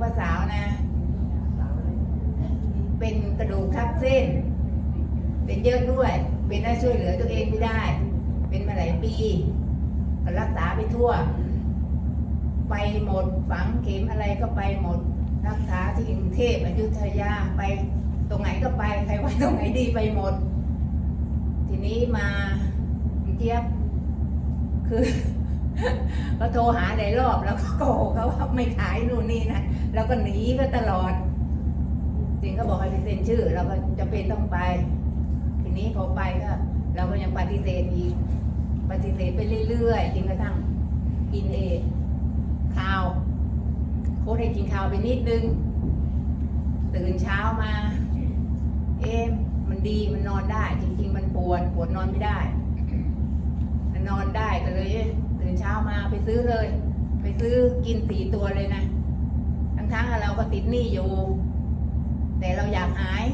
ป้าสาวนะ เป็นกระดูกทับเส้น เป็นเยอะด้วย เป็นได้ช่วยเหลือตัวเองไม่ได้ เป็นมาหลายปีก็รักษาไปทั่ว ไปหมดฝังเข็มอะไรก็ไปหมด รักษาที่กรุงเทพอยุธยาไปตรงไหนก็ไปใครว่าตรงไหนดีไปหมด ทีนี้มาเจี๊ยบคือ ก็โทรหาหลายรอบแล้วก็โกหกเขาว่าไม่ขายนู่นนี่นะแล้วก็หนีก็ตลอดจริงก็บอกให้ไปเซ็นชื่อ เราก็จะเป็นต้องไป ทีนี้พอไปก็ เราก็ยังปฏิเสธอีกปฏิเสธไปเรื่อยๆจนกระทั่งกินเองข้าวโค้ดให้กินข้าวไปนิดนึง ตื่นเช้ามา เอ๊มันดีมันนอนได้ จริงๆ มันปวดปวดนอนไม่ได้ มันนอนได้ก็เลยตื่น เช้ามาไปซื้อเลย ไปซื้อกินสี่ตัวเลยนะ ทั้งๆเราก็ติดหนี้อยู่ แต่เราอยากหาย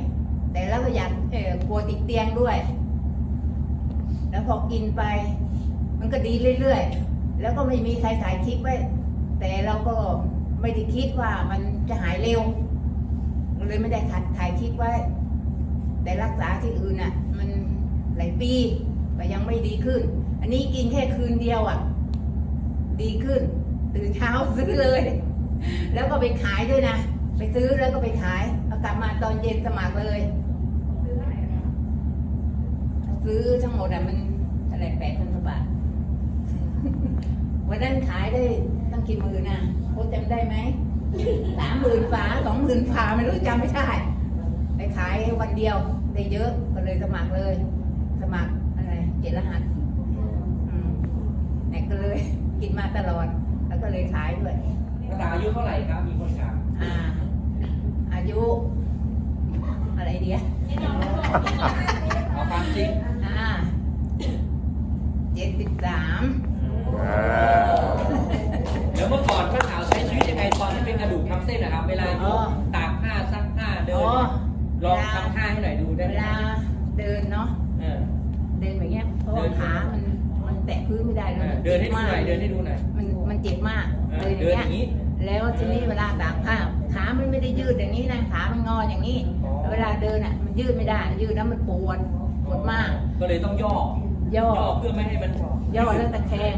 แต่เราก็อยากเออกลัวติดเตียงด้วย แล้วพอกินไป มันก็ดีเรื่อยๆ แล้วก็ไม่มีใครถ่ายคลิปไว้ แต่เราก็ไม่ได้คิดว่ามันจะหายเร็ว เลยไม่ได้ถ่ายถ่ายคลิปไว้ แต่รักษาที่อื่นอะ มันหลายปีก็ยังไม่ดีขึ้น อันนี้กินแค่คืนเดียวอะ ดีขึ้น ตื่นเช้าซื้อเลย แล้วก็ไปขายด้วยนะ ไปซื้อแล้วก็ไปขาย เอากลับมาตอนเย็นสมัครเลย ซื้อทั้งหมดอะมันอะไรแปดพันกว่าบาทวันนั้นขายได้ตั้งกี่หมื่นนะโค้จำได้ไหมสามหมื่นฝาสองหมื่นฝาไม่รู้จำไม่ได้ไปขายวันเดียวได้เยอะก็เลยสมัครเลย สมัครอะไรเจ็ดรหัสอืมเนี่ยก็เลย กินมา ตลอด แล้วก็เลยขายด้วยภาษาอายุเท่าไหร่ครับ มีคนถามอ่า อายุ อะไรเดียเอาความจริงอ่าเจ็ดสิบสามเดี๋ยวเมื่อก่อนป้าสาวใช้ชีวิตยังไงตอนที่เป็นกระดูกทับเส้นนะครับ เวลายกตากผ้าซักผ้าเดิอ๋นอลองทำท่าให้หน่อยดูได้เวไหมลา ไม่ได้เอแล้วอมันเดินให้ดูจ็บหน่อยเดินให้ดูหน่อยมันมันเจ็บมากเออเดินอย่างเดินอเงี้ยย่างนี้ แล้วทีนี้เวลาตากผ้าขามันไม่ได้ยืดอย่างนี้นะขามันงออย่างนี้อ๋อ เวลาเดินอะ มันยืดไม่ได้ ยืดแล้วมันปวดปวดมาก ก็เลยต้องย่อย่อย่อเพื่อไม่ให้มันย่อแล้วตะแคง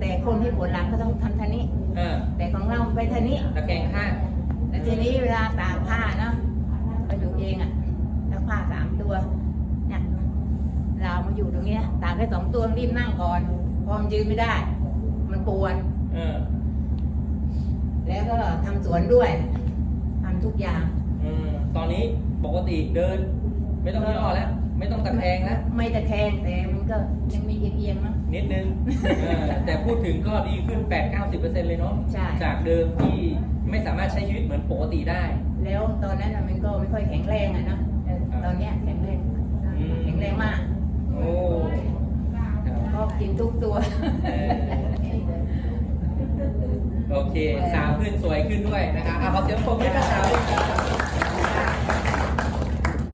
แต่คนที่ปวดหลังก็ต้องทำท่านี้ เออแต่ของเราไปท่านี้ ตะแคงข้างแล้วทีนี้เวลาตากผ้าเนาะก็อยู่เองอะแล้วผ้าสามตัวเนี่ยเรามาอยู่ตรงเนี้ยตากแค่สองตัวรีบนั่งก่อนเพอมันยืนไม่ได้ มันปวด เออแล้วก็ทำสวนด้วยทำทุกอย่างอืมตอนนี้ปกติเดิน ไม่ต้องย่อแล้ว ไม่ต้องตะแคงแล้ว ไม่ตะแคงแต่มันก็ยังมีเอียงๆมั้ง นิดนึงเออแต่พูดถึงก็ดีขึ้น 8-90%เลยเนาะ ใช่ จากเดิมที่ไม่สามารถใช้ชีวิตเหมือนปกติได้ แล้วตอนนั้นน่ะมันก็ไม่ค่อยแข็งแรงอะเนาะแต่ตอนเนี้ยแข็งแรงอืมแข็งแรงมากโอ้ครับก็กิน ทุกตัว เออโอเคสาวขึ้นสวยขึ้นด้วยนะคะเอาขอเสียงปรบมือให้กับสาวด้วยครับ